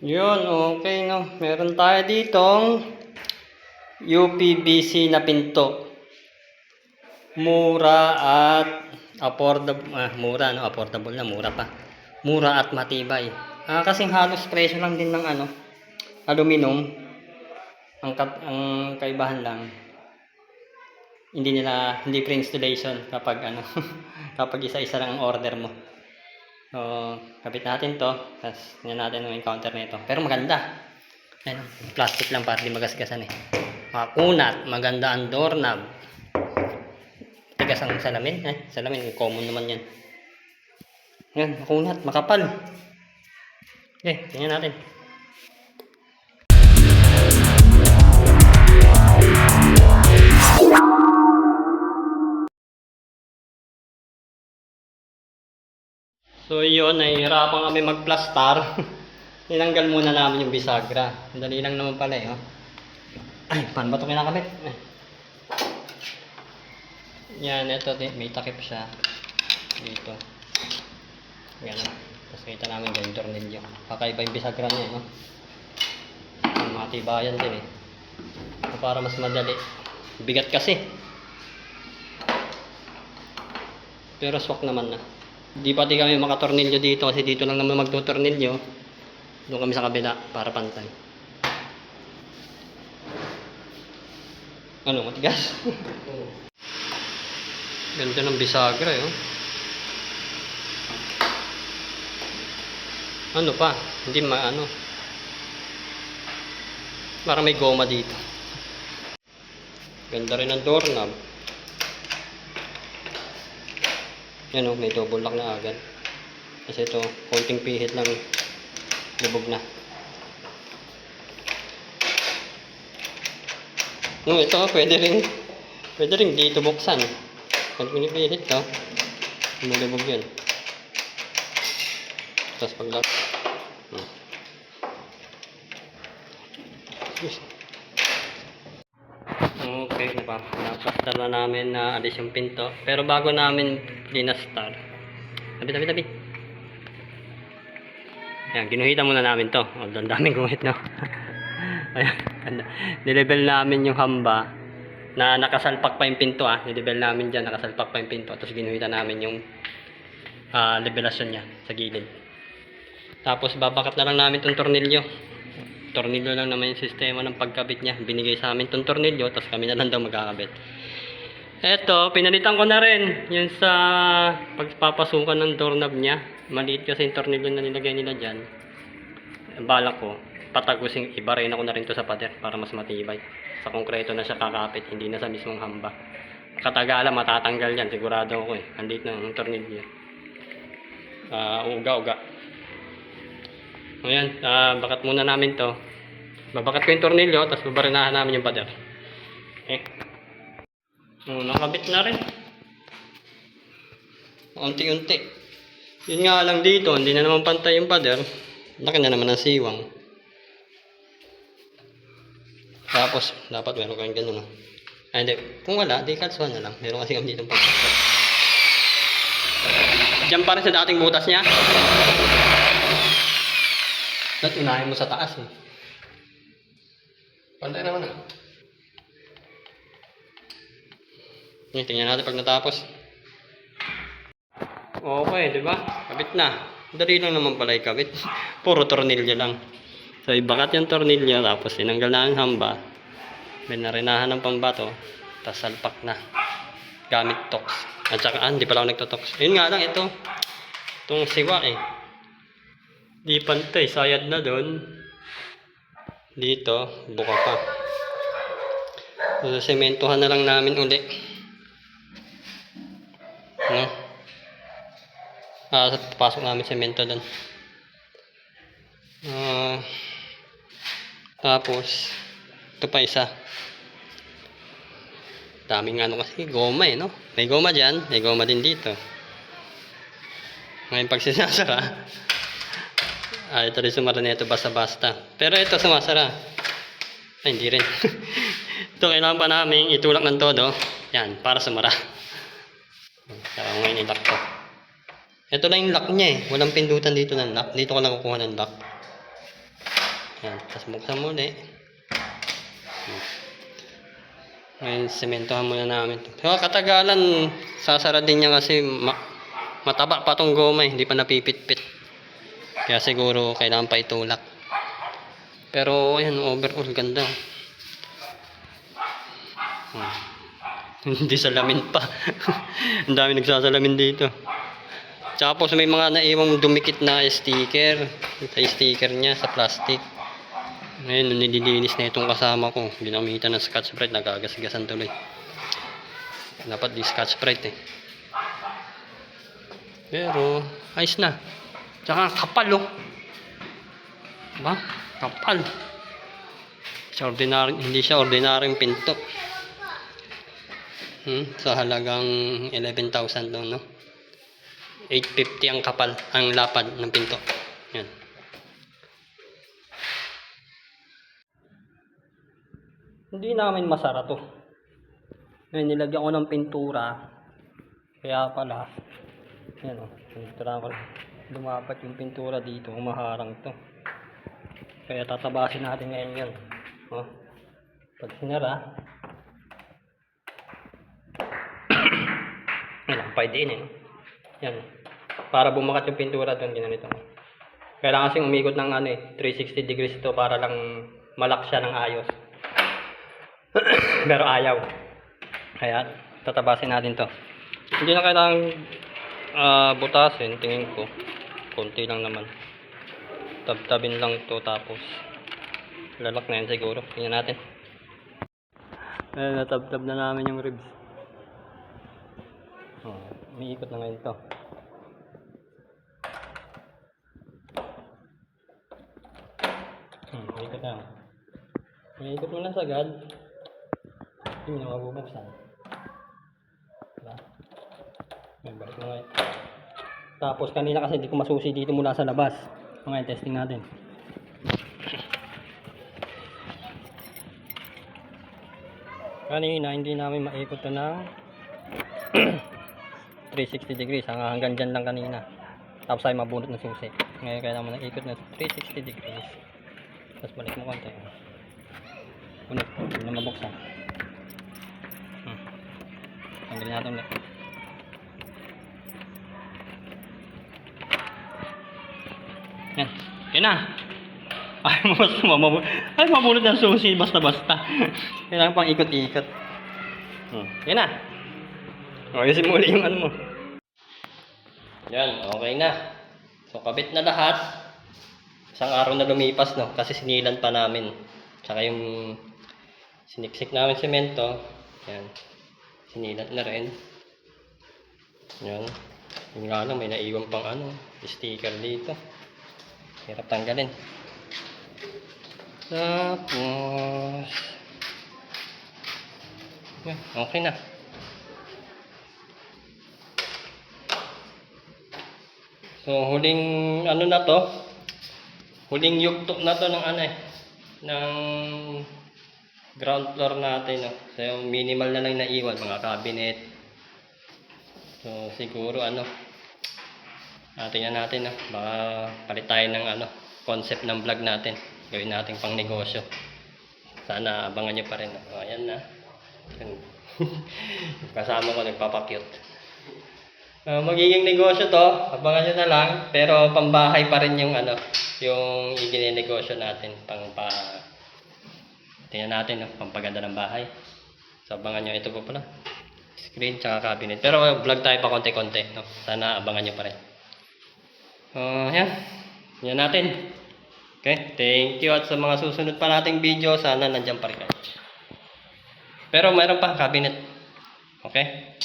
Yun, okay no. Meron tayo ditong UPVC na pinto. Mura at affordable. Ah, mura no, affordable na, mura pa. Mura at matibay. Ah, kasing halos presyo lang din ng ano, aluminum. Ang, ang kaibahan lang, hindi nila, hindi free installation kapag ano, kapag isa-isa lang ang order mo. So, kapit natin to. Tapos, yan natin ang encounter nito. Pero maganda. Ayun, plastic lang para di magasgasan eh. Makunat, maganda ang doorknob. Tigas ang salamin. Eh, salamin, common naman yan. Yan, makunat, makapal. Okay, tingnan natin. So yun, nahihirapan kami magplastar. Tinanggal muna namin yung bisagra. Dali lang naman pala eh. Oh. Ay, paano ba ito kinakabit? Ay. Yan, ito. May takip siya. Dito. Yan. oh. Tapos kita namin yung tornilyo. Kakaiba yung bisagra niya, no? Ang matibayan din eh. Para mas madali. Bigat kasi. Pero swak naman na. Di pati kami makatornilyo dito kasi dito lang naman magtutornilyo. Doon kami sa kabila para pantay. Ano, matigas? Ganda ng bisagra eh. oh. Ano pa? Hindi maano. Parang may goma dito. Ganda rin ang doorknob. Yan o, may double lock na agad. Kasi ito, konting pihit lang, lubog na. No, ito, pwede rin, pwede rin dito buksan. Pag pinipihit ka, lumulubog yun. Tapos pag lock. Hmm. Yes. Na namin na alis yung pinto. Pero bago namin linastar, tabi, tabi, tabi. Yan, ginuhitan muna namin to. Although, ang daming guhit, no? Ayan. Nilevel namin yung hamba na nakasalpak pa yung pinto, ah. Nilevel namin dyan, nakasalpak pa yung pinto. Tapos ginuhitan namin yung ah, levelasyon niya sa gilid. Tapos, babakat na lang namin tong tornilyo tornilyo lang naman yung sistema ng pagkabit niya. Binigay sa amin tong tornilyo, tapos kami na lang daw magkakabit. Eto, pinalitan ko na rin yung sa pagpapasukan ng doorknob niya. Maliit kasi yung tornilyo na nilagay nila dyan. Balak ko, patagusin, ibarin ako na rin to sa pader para mas matibay. Sa konkreto na siya kakapit, hindi na sa mismong hamba. Katagalan, matatanggal yan, sigurado ako eh. Andit na yung tornilyo. Ah, uga-uga. Ayan, ah, bakat muna namin to. Babakat ko yung tornilyo, tapos babarinahan namin yung pader. Okay. Oh, nakabit na rin. Unti-unti. Yun nga lang dito, hindi na naman pantay yung pader. Laki na naman ng siwang. Tapos, dapat meron kayong ganun. Ay, hindi. Kung wala, di kalsuhan na lang. Meron kasi kami dito pagkakot. Diyan pa rin sa dating butas niya. Ba't unahin mo sa taas eh? Pantay naman ah. Eh, tingnan natin pag natapos. Okay, di ba? Kabit na. Dali lang naman pala ikabit. Puro tornilyo lang. So, ibakat yung tornilyo, tapos tinanggal na ang hamba. May narinahan ng pambato, tapos salpak na. Gamit tox. At saka, ah, hindi pala ako nagtotox. Yun nga lang, ito. Itong siwa eh. Di pantay, sayad na doon. Dito, buka pa. So, sementohan na lang namin uli. No? Ah, pasok namin semento doon. Ah, tapos, ito pa isa. Daming ano kasi, goma eh, no? May goma dyan, may goma din dito. Ngayon pag sinasara, Ah, ito rin sumara nito basta-basta. Pero ito sumasara. Ay, hindi rin. ito kailangan pa namin itulak ng todo. Yan, para sumara. Saka ngayon yung lock ko. Ito lang yung lock niya eh. Walang pindutan dito ng lock. Dito ko lang kukuha ng lock. Yan, tapos buksan muli. Hmm. Ngayon, sementohan muna namin. Pero katagalan, sasara din niya kasi ma- mataba pa tong goma eh, hindi pa napipitpit. Kaya siguro kailangan pa itulak. Pero ayan, overall ganda. Hmm. Hindi salamin pa. Ang dami nagsasalamin dito. Tapos may mga naiwang dumikit na sticker. Sa sticker niya sa plastic. Ngayon, nililinis na itong kasama ko, ginamitan ng scotch brite, nagagasgasan tuloy. Dapat di scotch brite eh. Pero, ayos na. Tsaka kapal oh. Diba? Kapal. Sa ordinary, hindi siya ordinaryong pinto. Hmm, sa halagang 11,000 doon, no? 850 ang kapal, ang lapad ng pinto. Yan. Hindi namin masara to. Ngayon, nilagyan ko ng pintura. Kaya pala, yan o, pintura ko. Lumapat yung pintura dito, umaharang to. Kaya tatabasin natin ngayon yun. Oh. Pag sinara, din eh. Yan. Para bumakat yung pintura doon, ginanito. Kailangan kasing umikot ng ano eh, 360 degrees ito para lang malak siya ng ayos. Pero ayaw. Kaya tatabasin natin to. Hindi na kailangan ah, butasin, tingin ko. Konti lang naman. Tabtabin lang to tapos lalak na yan siguro. Tingnan natin. Ayun, natabtab na namin yung ribs. Oh, umiikot na ngayon to. Hmm, umiikot na. Umiikot mo na sagad. Hindi mo na mabubuksan. Diba? May balik mo ngayon. Tapos kanina kasi hindi ko masusi dito mula sa labas. Mga testing natin. Kanina hindi namin maikot to ng 360 degrees. Hanggang, hanggang dyan lang kanina. Tapos ay mabunot ng susi. Ngayon kailangan mo na ikot na 360 degrees. Tapos balik mo konti. Bunot. Hindi na mabuksan. Hmm. Tanggalin natin ulit. Yan. Yan na. Ay, basta mamabunot. Ay, mabunot ng susi. Basta-basta. Kailangan pang ikot-ikot. Hmm. Yan na. O, yung simuli yung ano mo. Yan, okay na. So, kabit na lahat. Isang araw na lumipas, no? Kasi sinilan pa namin. Tsaka yung siniksik namin semento. Yan. Sinilat na rin. Yan. Yung nga lang, may naiwan pang ano, sticker dito. Hirap tanggalin. Tapos, yan, okay na. So, huling ano na to, huling yugtok na to ng ano eh, ng ground floor natin. No? So, yung minimal na lang naiwan, mga cabinet. So, siguro ano, ah, tingnan natin, no? baka palit tayo ng ano, concept ng vlog natin. Gawin natin pang negosyo. Sana abangan nyo pa rin. no? Ayan na. Kasama ko nagpapakyut. Uh, magiging negosyo to, abangan nyo na lang, pero pambahay pa rin yung ano, yung iginenegosyo natin, pang pa, tingnan natin, no, pampaganda ng bahay. So, abangan nyo, ito po pala, screen tsaka cabinet. Pero vlog tayo pa konti-konti, no? sana abangan nyo pa rin. Uh, yan, yan natin. Okay, thank you at sa mga susunod pa nating video, sana nandyan pa rin kayo. Pero mayroon pa, cabinet. Okay?